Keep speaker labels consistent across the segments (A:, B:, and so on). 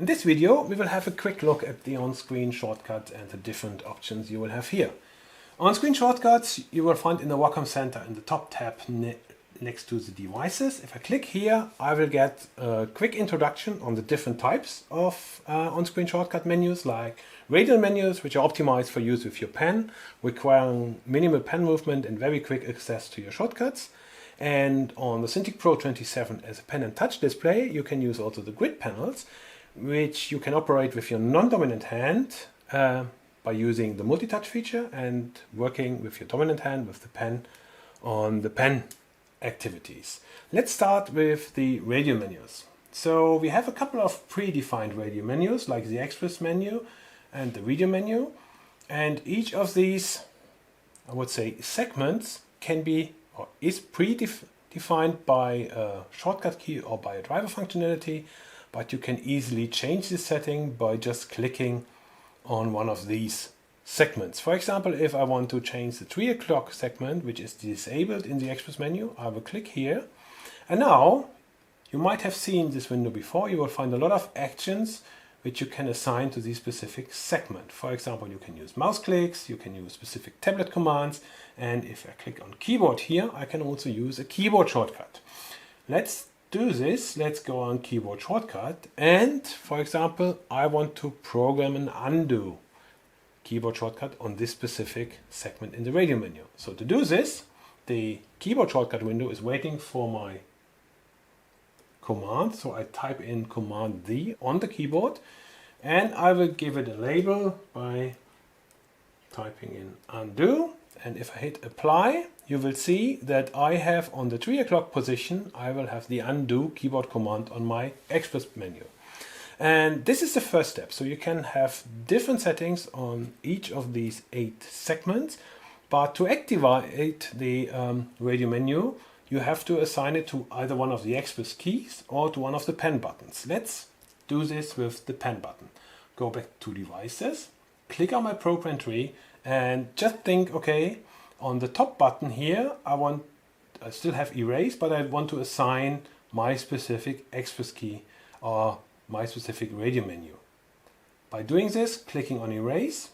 A: In this video, we will have a quick look at the on-screen shortcuts and the different options you will have here. On-screen shortcuts you will find in the Wacom Center in the top tab ne next to the devices. If I click here, I will get a quick introduction on the different types of uh, on-screen shortcut menus like radial menus, which are optimized for use with your pen, requiring minimal pen movement and very quick access to your shortcuts. And on the Cintiq Pro 27 as a pen and touch display, you can use also the grid panels, which you can operate with your non-dominant hand uh, by using the multi-touch feature and working with your dominant hand with the pen on the pen activities. Let's start with the radial menus. So we have a couple of predefined radial menus like the Express menu and the video menu and each of these I would say segments can be or is predefined by a shortcut key or by a driver functionality but you can easily change the setting by just clicking on one of these segments. For example, if I want to change the 3 o'clock segment, which is disabled in the Express menu, I will click here. And now, you might have seen this window before, you will find a lot of actions which you can assign to the specific segment. For example, you can use mouse clicks, you can use specific tablet commands, and if I click on keyboard here, I can also use a keyboard shortcut. Let's do this, let's go on keyboard shortcut. And for example I want to program an undo keyboard shortcut on this specific segment in the radio menu. So to do this the keyboard shortcut window is waiting for my command. So I type in command D on the keyboard and I will give it a label by typing in undo and if I hit apply you will see that I have on the 3 o'clock position I will have the undo keyboard command on my Express menu and this is the first step so you can have different settings on each of these eight segments but to activate the um, radio menu you have to assign it to either one of the Express keys or to one of the pen buttons. Let's do this with the pen button. Go back to devices, click on my program tree and just think, okay, on the top button here, I want, I still have erase, but I want to assign my specific Express key or my specific radio menu. By doing this, clicking on erase,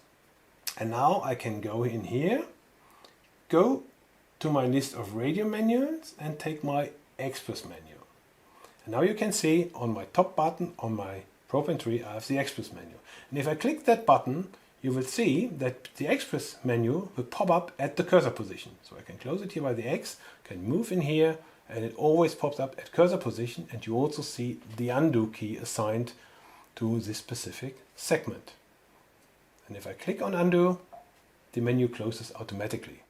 A: and now I can go in here, go to my list of radio menus and take my Express menu. And now you can see on my top button on my program tree I have the Express menu. And if I click that button, you will see that the Express menu will pop up at the cursor position. So I can close it here by the X, can move in here, and it always pops up at cursor position, and you also see the undo key assigned to this specific segment. And if I click on undo, the menu closes automatically.